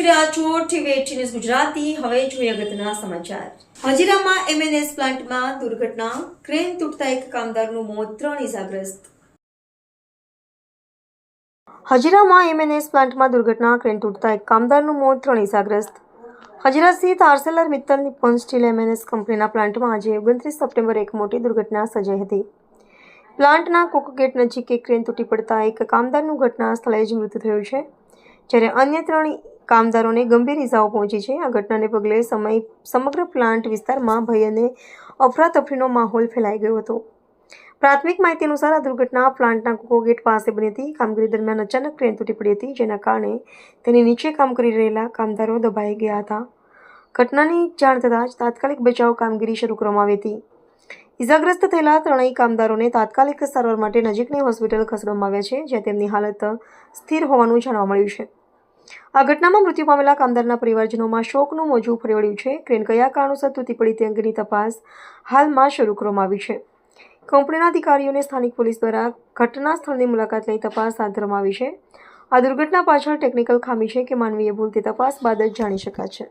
જોઈ રહ્યા છો ટીવી ન્યૂઝ ગુજરાતી. હવે જોઈએ અગત્યના સમાચાર. હજીરામાં એમએનએસ પ્લાન્ટમાં દુર્ઘટના. ક્રેન તૂટતા એક કામદારનું મોત, ત્રણ ઇજાગ્રસ્ત. હજીરામાં એમએનએસ પ્લાન્ટમાં દુર્ઘટના. ક્રેન તૂટતા એક કામદારનું મોત, ત્રણ ઇજાગ્રસ્ત. હજીરા સ્થિત Arcelor Mittal Nippon steel AMNS કંપનીના પ્લાન્ટમાં આજે ઓગણત્રીસ સપ્ટેમ્બર એક મોટી દુર્ઘટના સર્જાઈ હતી. પ્લાન્ટના કોકગેટ નજીક એક ક્રેન તૂટી પડતા એક કામદારનું ઘટના સ્થળે જ મૃત્યુ થયું છે, જ્યારે અન્ય ત્રણ કામદારોને ગંભીર ઇજાઓ પહોંચી છે. આ ઘટનાને પગલે સમય સમગ્ર પ્લાન્ટ વિસ્તારમાં ભય અને અફરાતફરીનો માહોલ ફેલાઈ ગયો હતો. પ્રાથમિક માહિતી અનુસાર આ દુર્ઘટના પ્લાન્ટના કોકો ગેટ પાસે બની હતી. કામગીરી દરમિયાન અચાનક ક્રેન તૂટી પડી હતી, જેના કારણે તેની નીચે કામ કરી રહેલા કામદારો દબાઈ ગયા હતા. ઘટનાની જાણ થતાં જ તાત્કાલિક બચાવ કામગીરી શરૂ કરવામાં આવી હતી. ઇજાગ્રસ્ત થયેલા ત્રણેય કામદારોને તાત્કાલિક સારવાર માટે નજીકની હોસ્પિટલ ખસેડવામાં આવ્યા છે, જ્યાં તેમની હાલત સ્થિર હોવાનું જાણવા મળ્યું છે. આ ઘટનામાં મૃત્યુ પામેલા કામદારના પરિવારજનોમાં શોકનું મોજું ફરી વળ્યું છે. ક્રેન કયા કારણોસર તૂટી પડી તે અંગેની તપાસ હાલમાં શરૂ કરવામાં આવી છે. કંપનીના અધિકારીઓને સ્થાનિક પોલીસ દ્વારા ઘટના સ્થળની મુલાકાત લઈ તપાસ હાથ ધરવામાં આવી છે. આ દુર્ઘટના પાછળ ટેકનિકલ ખામી છે કે માનવીય ભૂલ તે તપાસ બાદ જ જાણી શકાશે